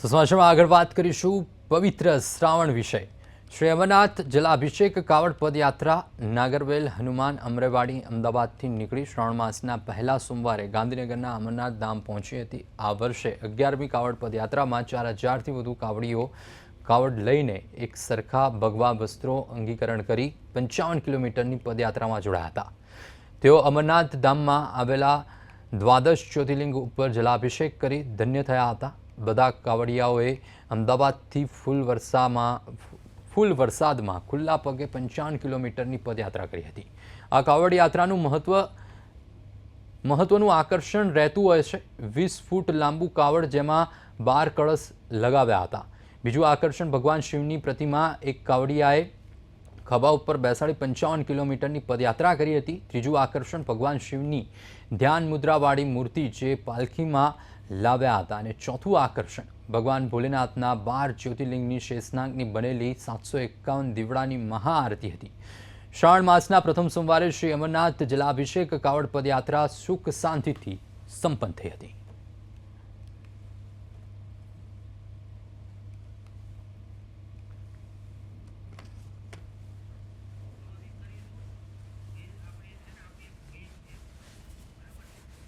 સમાચારમાં આગળ વાત કરીશું પવિત્ર શ્રાવણ વિષય શ્રી અમરનાથ જલાભિષેક કાવડ પદયાત્રા, નાગરવેલ, હનુમાન, અમરેવાડી, અમદાવાદથી નીકળી શ્રાવણ માસના પહેલા સોમવારે ગાંધીનગરના અમરનાથ ધામ પહોંચી હતી. આ વર્ષે અગિયારમી કાવડ પદયાત્રામાં ચાર હજારથી વધુ કાવડીઓ કાવડ લઈને એક સરખા ભગવા વસ્ત્રો અંગીકરણ કરી પંચાવન કિલોમીટરની પદયાત્રામાં જોડાયા હતા. તેઓ અમરનાથ ધામમાં આવેલા દ્વાદશ જ્યોતિર્લિંગ ઉપર જલાભિષેક કરી ધન્ય થયા હતા. બધા કાવડિયાઓએ અમદાવાદથી ફૂલ વર્ષામાં ફૂલ વરસાદમાં ખુલ્લા પગે પંચાવન કિલોમીટરની પદયાત્રા કરી હતી. આ કાવડ યાત્રાનું મહત્વ, મહત્વનું આકર્ષણ રહેતું હોય છે વીસ ફૂટ લાંબુ કાવડ જેમાં બાર કળશ લગાવ્યા હતા. બીજું આકર્ષણ ભગવાન શિવની પ્રતિમા એક કાવડિયાએ ખભા ઉપર બેસાડી પંચાવન કિલોમીટરની પદયાત્રા કરી હતી. ત્રીજું આકર્ષણ ભગવાન શિવની ધ્યાન મુદ્રાવાળી મૂર્તિ જે પાલખીમાં લાવ્યા હતા અને ચોથું આકર્ષણ, ભગવાન ભોલેનાથના બાર જ્યોતિર્લિંગની શેષનાગની બનેલી સાતસો એકાવન દીવડાની મહાઆરતી હતી. શ્રાવણ માસના પ્રથમ સોમવારે શ્રી અમરનાથ જલાભિષેક કાવડ પદયાત્રા સુખ શાંતિથી સંપન્ન થઈ હતી.